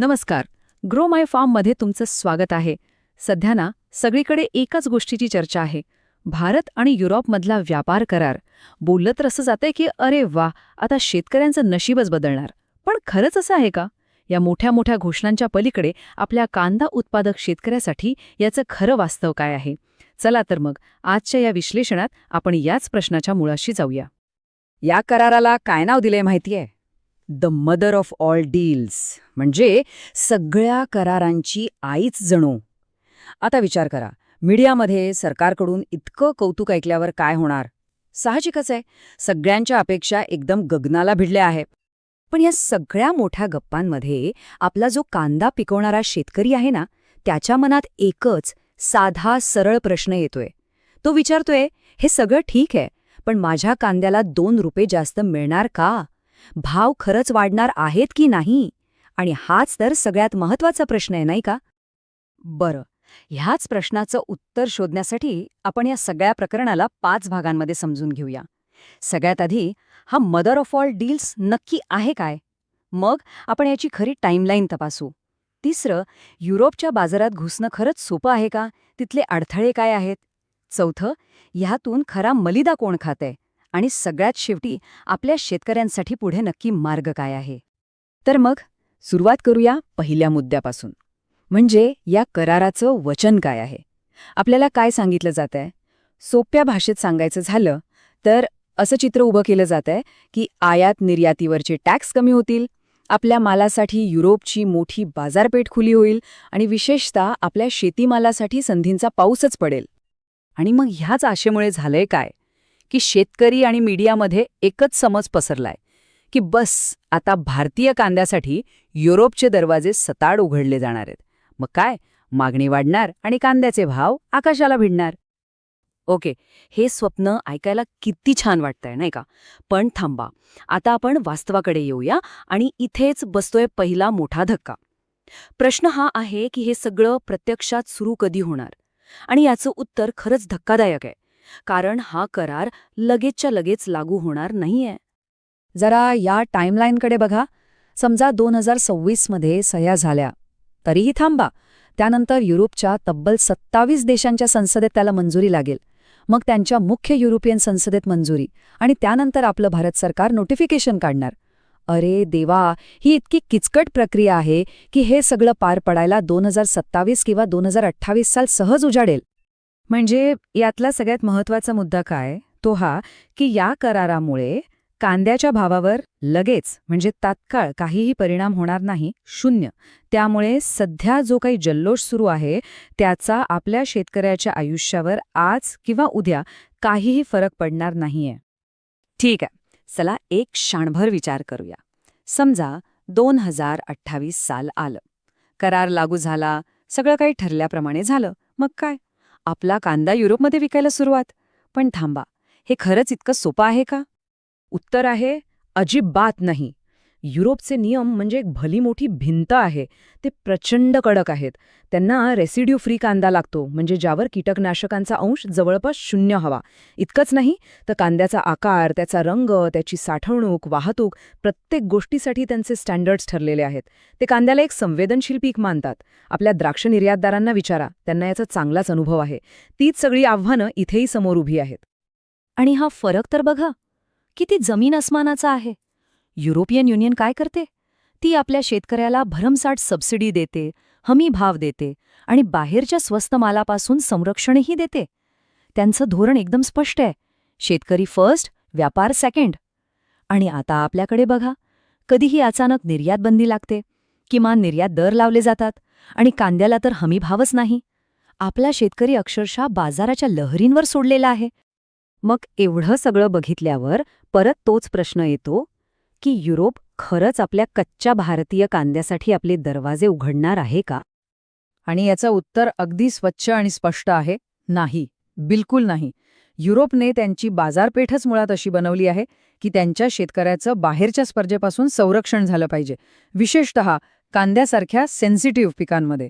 नमस्कार. ग्रो माय फार्ममध्ये तुमचं स्वागत आहे. सध्या ना सगळीकडे एकाच गोष्टीची चर्चा आहे. भारत आणि युरोपमधला व्यापार करार. बोललं तर असं जातंय की अरे वा आता शेतकऱ्यांचं नशीबच बदलणार. पण खरंच असं आहे का? या मोठ्या मोठ्या घोषणांच्या पलीकडे आपल्या कांदा उत्पादक शेतकऱ्यासाठी याचं खरं वास्तव काय आहे? चला तर मग आजच्या या विश्लेषणात आपण याच प्रश्नाच्या मुळाशी जाऊया. या कराराला काय नाव दिलंय माहितीये? The mother of all deals म्हणजे सगळ्या करारांची आईच जणू. आता विचार करा मीडियामध्ये सरकारकडून इतकं कौतुक ऐकल्यावर काय होणार? साहजिकच आहे सगळ्यांच्या अपेक्षा एकदम गगनाला भिडल्या आहे पण या सगळ्या मोठ्या गप्पांमध्ये आपला जो कांदा पिकवणारा शेतकरी आहे ना त्याच्या मनात एकच साधा सरळ प्रश्न येतोय. तो विचारतोय हे सगळं ठीक आहे पण माझ्या कांद्याला दोन रुपये जास्त मिळणार का? भाव खरंच वाढणार आहेत की नाही? आणि हाच तर सगळ्यात महत्त्वाचा प्रश्न आहे नाही का? बरं ह्याच प्रश्नाचं उत्तर शोधण्यासाठी आपण या सगळ्या प्रकरणाला पाच भागांमध्ये समजून घेऊया. सगळ्यात आधी हा मदर ऑफ ऑल डील्स नक्की आहे काय? मग आपण याची खरी टाईमलाईन तपासू. तिसरं युरोपच्या बाजारात घुसणं खरंच सोपं आहे का? तिथले अडथळे काय आहेत? चौथं ह्यातून खरा मलिदा कोण खातंय? आणि सगळ्यात शेवटी आपल्या शेतकऱ्यांसाठी पुढे नक्की मार्ग काय आहे? तर मग सुरुवात करूया पहिल्या मुद्द्यापासून. म्हणजे या कराराचं वचन काय आहे? आपल्याला काय सांगितलं जात आहे सोप्या भाषेत सांगायचं झालं तर असं चित्र उभं केलं जात आहे की आयात निर्यातीवरचे टॅक्स कमी होतील आपल्या मालासाठी युरोपची मोठी बाजारपेठ खुली होईल आणि विशेषतः आपल्या शेतीमालासाठी संधींचा पाऊसच पडेल. आणि मग ह्याच आशेमुळे झालंय काय? की शेतकरी आणि मीडियामध्ये एकच समज पसरलाय की बस आता भारतीय कांद्यासाठी युरोपचे दरवाजे सताड उघडले जाणार आहेत. मग काय? मागणी वाढणार आणि कांद्याचे भाव आकाशाला भिडणार. ओके हे स्वप्न ऐकायला किती छान वाटतंय नाही का? पण थांबा आता आपण वास्तवाकडे येऊया आणि इथेच बसतोय पहिला मोठा धक्का. प्रश्न हा आहे की हे सगळं प्रत्यक्षात सुरू कधी होणार? आणि याचं उत्तर खरंच धक्कादायक आहे. कारण हा करार लगेचच्या लगेच लागू होणार नाहीये. जरा या टाईमलाईनकडे बघा. समजा दोन हजार सव्वीसमध्ये सह्या झाल्या. तरीही थांबा. त्यानंतर युरोपच्या तब्बल सत्तावीस देशांच्या संसदेत त्याला मंजुरी लागेल. मग त्यांच्या मुख्य युरोपियन संसदेत मंजुरी. आणि त्यानंतर आपलं भारत सरकार नोटिफिकेशन काढणार. अरे देवा! ही इतकी किचकट प्रक्रिया आहे की हे सगळं पार पडायला दोन हजार सत्तावीस किंवा दोन हजार अठ्ठावीस साल सहज उजाडेल. म्हणजे यातला सगळ्यात महत्त्वाचा मुद्दा काय? तो हा की या करारामुळे कांद्याच्या भावावर लगेच म्हणजे तात्काळ काहीही परिणाम होणार नाही शून्य. त्यामुळे सध्या जो काही जल्लोष सुरू आहे त्याचा आपल्या शेतकऱ्याच्या आयुष्यावर आज किंवा उद्या काहीही फरक पडणार नाहीये. ठीक आहे. चला एक क्षणभर विचार करूया. समजा दोन हजार अठ्ठावीस साल आलं. करार लागू झाला. सगळं काही ठरल्याप्रमाणे झालं. मग काय? आपला कांदा युरोपमध्ये विकायला सुरुवात. पण थांबा हे खरंच इतकं सोपं आहे का? उत्तर आहे अजिबात नाही. युरोपचे नियम म्हणजे एक भली मोठी भिंत आहे. ते प्रचंड कडक आहेत. त्यांना रेसिड्यू फ्री कांदा लागतो म्हणजे ज्यावर कीटकनाशकांचा अंश जवळपास शून्य हवा. इतकंच नाही तर कांद्याचा आकार त्याचा रंग त्याची साठवणूक वाहतूक प्रत्येक गोष्टीसाठी त्यांचे स्टँडर्ड्स ठरलेले आहेत. ते कांद्याला एक संवेदनशील पीक मानतात. आपल्या द्राक्ष निर्यातदारांना विचारा त्यांना याचा चांगलाच अनुभव आहे. तीच सगळी आव्हानं इथेही समोर उभी आहेत. आणि हा फरक तर बघा. किती जमीन अस्मानाचा आहे. युरोपियन युनियन काय करते? ती आपल्या शेतकऱ्याला भरमसाठ सबसिडी देते हमी भाव देते आणि बाहेरच्या स्वस्त मालापासून संरक्षणही देते. त्यांचं धोरण एकदम स्पष्ट आहे. शेतकरी फर्स्ट व्यापार सेकंड आणि आता आपल्याकडे बघा कधीही अचानक निर्यात बंदी लागते किमान निर्यात दर लावले जातात आणि कांद्याला तर हमी भावच नाही. आपला शेतकरी अक्षरशः बाजाराच्या लहरींवर सोडलेला आहे. मग एवढं सगळं बघितल्यावर परत तोच प्रश्न येतो की युरोप खरंच आपल्या कच्च्या भारतीय कांद्यासाठी आपले दरवाजे उघडणार आहे का? आणि याचं उत्तर अगदी स्वच्छ आणि स्पष्ट आहे नाही बिलकुल नाही. युरोपने त्यांची बाजारपेठच मुळात अशी बनवली आहे की त्यांच्या शेतकऱ्याचं बाहेरच्या स्पर्धेपासून संरक्षण झालं पाहिजे विशेषतः कांद्यासारख्या सेन्सिटिव्ह पिकांमध्ये.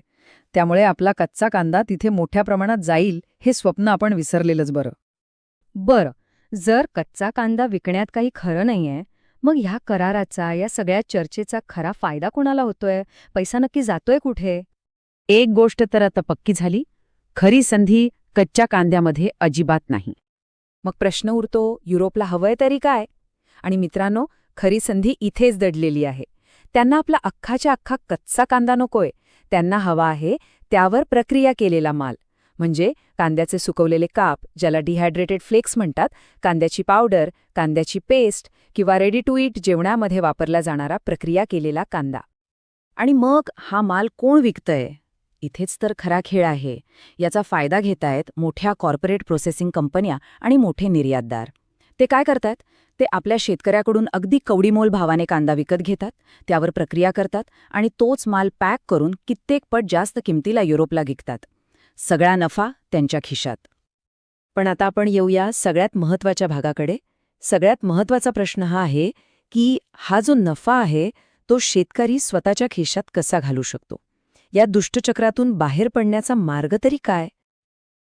त्यामुळे आपला कच्चा कांदा तिथे मोठ्या प्रमाणात जाईल हे स्वप्न आपण विसरलेलंच बरं. बरं जर कच्चा कांदा विकण्यात काही खरं नाहीये मग ह्या कराराचा या सगळ्या चर्चेचा खरा फायदा कोणाला होतोय? पैसा नक्की जातोय कुठे? एक गोष्ट तर आता पक्की झाली. खरी संधी कच्च्या कांद्यामध्ये अजिबात नाही. मग प्रश्न उरतो युरोपला हवंय तरी काय? आणि मित्रांनो खरी संधी इथेच दडलेली आहे. त्यांना आपला अख्खाच्या अख्खा कच्चा कांदा नकोय. त्यांना हवा आहे त्यावर प्रक्रिया केलेला माल. म्हणजे कांद्याचे सुकवलेले काप ज्याला डिहायड्रेटेड फ्लेक्स म्हणतात कांद्याची पावडर कांद्याची पेस्ट किंवा रेडी टू इट जेवणामध्ये वापरला जाणारा प्रक्रिया केलेला कांदा. आणि मग हा माल कोण विकतंय? इथेच तर खरा खेळ आहे. याचा फायदा घेतायत मोठ्या कॉर्पोरेट प्रोसेसिंग कंपन्या आणि मोठे निर्यातदार. ते काय करतात? ते आपल्या शेतकऱ्याकडून अगदी कवडीमोल भावाने कांदा विकत घेतात त्यावर प्रक्रिया करतात आणि तोच माल पॅक करून कित्येक पट जास्त किमतीला युरोपला विकतात. सगळा नफा त्यांच्या खिशात. पण आता आपण येऊया सगळ्यात महत्त्वाच्या भागाकडे. सगळ्यात महत्त्वाचा प्रश्न हा आहे की हा जो नफा आहे तो शेतकरी स्वतःच्या खिशात कसा घालू शकतो? या दुष्टचक्रातून बाहेर पडण्याचा मार्ग तरी काय?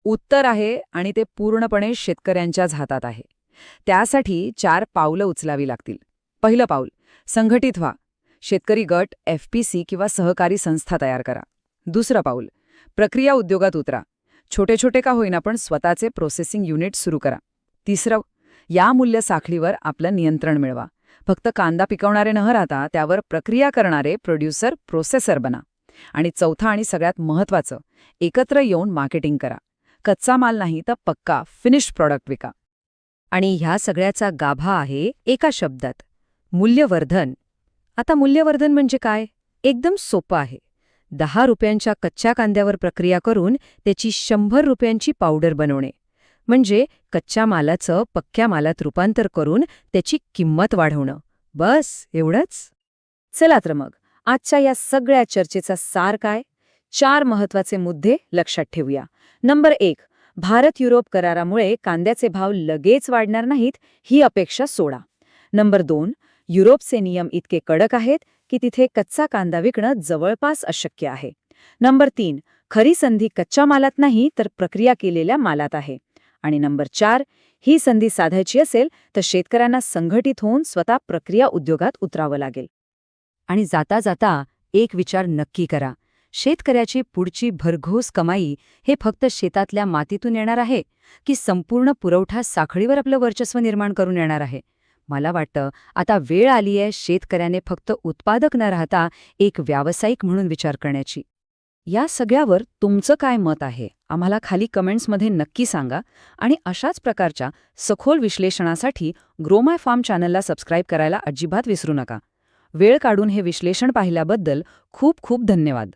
उत्तर आहे आणि ते पूर्णपणे शेतकऱ्यांच्याच हातात आहे. त्यासाठी चार पावलं उचलावी लागतील. पहिलं पाऊल संघटित व्हा. शेतकरी गट एफपीसी किंवा सहकारी संस्था तयार करा. दुसरं पाऊल प्रक्रिया उद्योगात उतरा. छोटे छोटे का होईना पण स्वतःचे प्रोसेसिंग युनिट सुरू करा. तिसरं या मूल्य साखळीवर आपलं नियंत्रण मिळवा. फक्त कांदा पिकवणारे न राहता त्यावर प्रक्रिया करणारे प्रोड्युसर प्रोसेसर बना. आणि चौथा आणि सगळ्यात महत्वाचं एकत्र येऊन मार्केटिंग करा. कच्चा माल नाही तर पक्का फिनिश प्रॉडक्ट विका. आणि ह्या सगळ्याचा गाभा आहे एका शब्दात मूल्यवर्धन. आता मूल्यवर्धन म्हणजे काय? एकदम सोपं आहे. दहा रुपयांच्या कच्च्या कांद्यावर प्रक्रिया करून त्याची शंभर रुपयांची पावडर बनवणे. म्हणजे कच्च्या मालाचं पक्क्या मालात रूपांतर करून त्याची किंमत वाढवणं. बस एवढंच? चला तर मग आजच्या या सगळ्या चर्चेचा सार काय? चार महत्त्वाचे मुद्दे लक्षात ठेवूया. नंबर एक भारत युरोप करारामुळे कांद्याचे भाव लगेच वाढणार नाहीत ही अपेक्षा सोडा. नंबर दोन युरोपचे नियम इतके कडक आहेत की तिथे कच्चा कांदा विकणं जवळपास अशक्य आहे. नंबर तीन खरी संधी कच्च्या मालात नाही तर प्रक्रिया केलेल्या मालात आहे. आणि नंबर चार ही संधी साधायची असेल तर शेतकऱ्यांना संघटित होऊन स्वतः प्रक्रिया उद्योगात उतरावं लागेल. आणि जाता जाता एक विचार नक्की करा. शेतकऱ्याची पुढची भरघोस कमाई हे फक्त शेतातल्या मातीतून येणार आहे की संपूर्ण पुरवठा साखळीवर आपलं वर्चस्व निर्माण करून येणार आहे? मला वाटतं आता वेळ आलीय शेतकऱ्याने फक्त उत्पादक न राहता एक व्यावसायिक म्हणून विचार करण्याची. या सगळ्यावर तुमचं काय मत आहे? आम्हाला खाली कमेंट्समध्ये नक्की सांगा आणि अशाच प्रकारच्या सखोल विश्लेषणासाठी ग्रोमाय फार्म चॅनलला सबस्क्राईब करायला अजिबात विसरू नका. वेळ काढून हे विश्लेषण पाहिल्याबद्दल खूप खूप धन्यवाद.